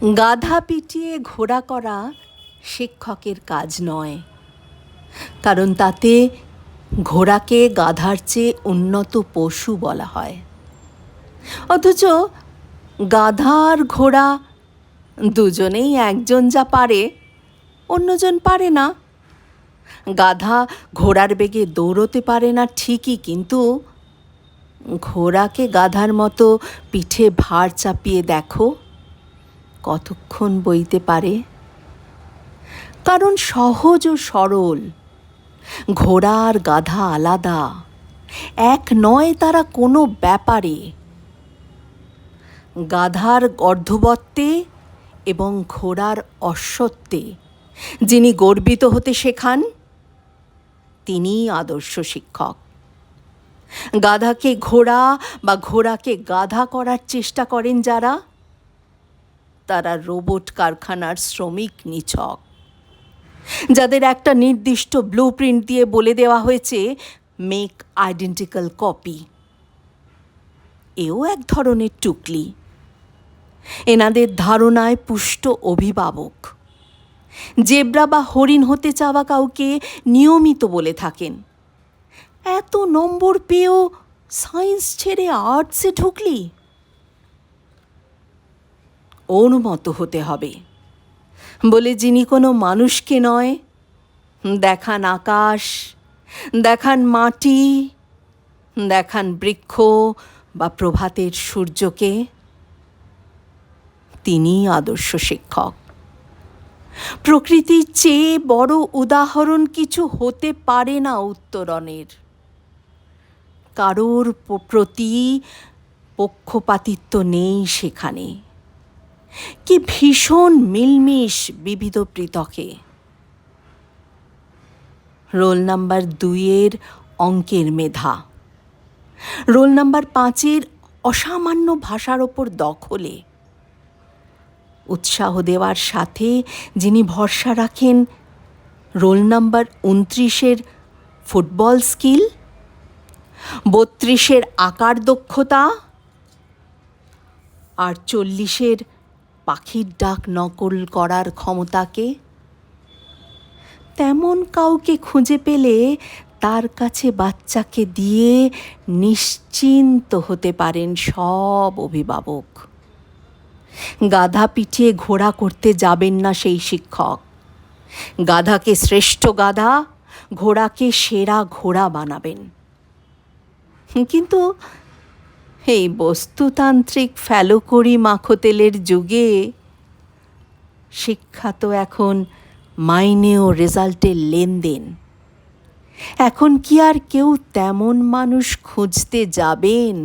গাধা পিটিয়ে ঘোড়া করা শিক্ষকের কাজ নয়, কারণ তাতে ঘোড়াকে গাধার চেয়ে উন্নত পশু বলা হয়। অথচ গাধা আর ঘোড়া দুজনেই একজন যা পারে, অন্যজন পারে না। গাধা ঘোড়ার বেগে দৌড়তে পারে না ঠিকই, কিন্তু ঘোড়াকে গাধার মতো পিঠে ভার চাপিয়ে দেখো। কতক্ষণ বইতে পারে? কারণ সহজ ও সরল, ঘোড়া আর গাধা আলাদা, এক নয় তারা কোনো ব্যাপারে। গাধার গর্ধবত্বে এবং ঘোড়ার অশ্বত্বে, যিনি গর্বিত হতে শেখান, তিনিই আদর্শ শিক্ষক। গাধাকে ঘোড়া বা ঘোড়াকে গাধা করার চেষ্টা করেন যারা তারা রোবট কারখানার শ্রমিক নিছক। যাদের একটা নির্দিষ্ট ব্লু প্রিন্ট দিয়ে বলে দেওয়া হয়েছে মেক আইডেন্টিক্যাল কপি এও এক ধরনের টুকলি। এনাদের ধারণায় পুষ্ট অভিভাবক। জেব্রা বা হরিণ হতে চাওয়া কাউকে নিয়মিত বলে থাকেন। এত নম্বর পেয়েও সায়েন্স ছেড়ে আর্টসে ঢুকলি? ওর মতো হতে হবে। বলে যিনি কোনো মানুষকে নয়, দেখান আকাশ, দেখান মাটি, দেখান বৃক্ষ বা প্রভাতের সূর্যকে, তিনিই আদর্শ শিক্ষক। প্রকৃতির চেয়ে বড় উদাহরণ কিছু হতে পারে না উত্তরণের। কারোর প্রতি পক্ষপাতিত্ব নেই সেখানে। কি ভীষণ মিলমিশ বিবিধ পৃথকে। রোল নাম্বার দুইয়ের অঙ্কের মেধা। রোল নাম্বার পাঁচের অসামান্য ভাষার ওপর দখলে। উৎসাহ দেওয়ার সাথে যিনি ভরসা রাখেন, রোল নাম্বার উনত্রিশের ফুটবল স্কিল, বত্রিশের আকার দক্ষতা, আর চল্লিশের পাখির ডাক নকল করার ক্ষমতাকে? তেমন কাউকে খুঁজে পেলে তার কাছে বাচ্চাকে দিয়ে নিশ্চিন্ত হতে পারেন সব অভিভাবক। গাধা পিটিয়ে ঘোড়া করতে যাবেন না সেই শিক্ষক। গাধাকে শ্রেষ্ঠ গাধা, ঘোড়াকে সেরা ঘোড়া বানাবেন। কিন্তু এই বস্তুতান্ত্রিক ফ্যালোকড়ি মাখোতেলের যুগে শিক্ষা তো এখন মাইনে ও রেজাল্টের লেনদেন। এখন কি আর কেউ তেমন মানুষ খুঁজতে যাবেন?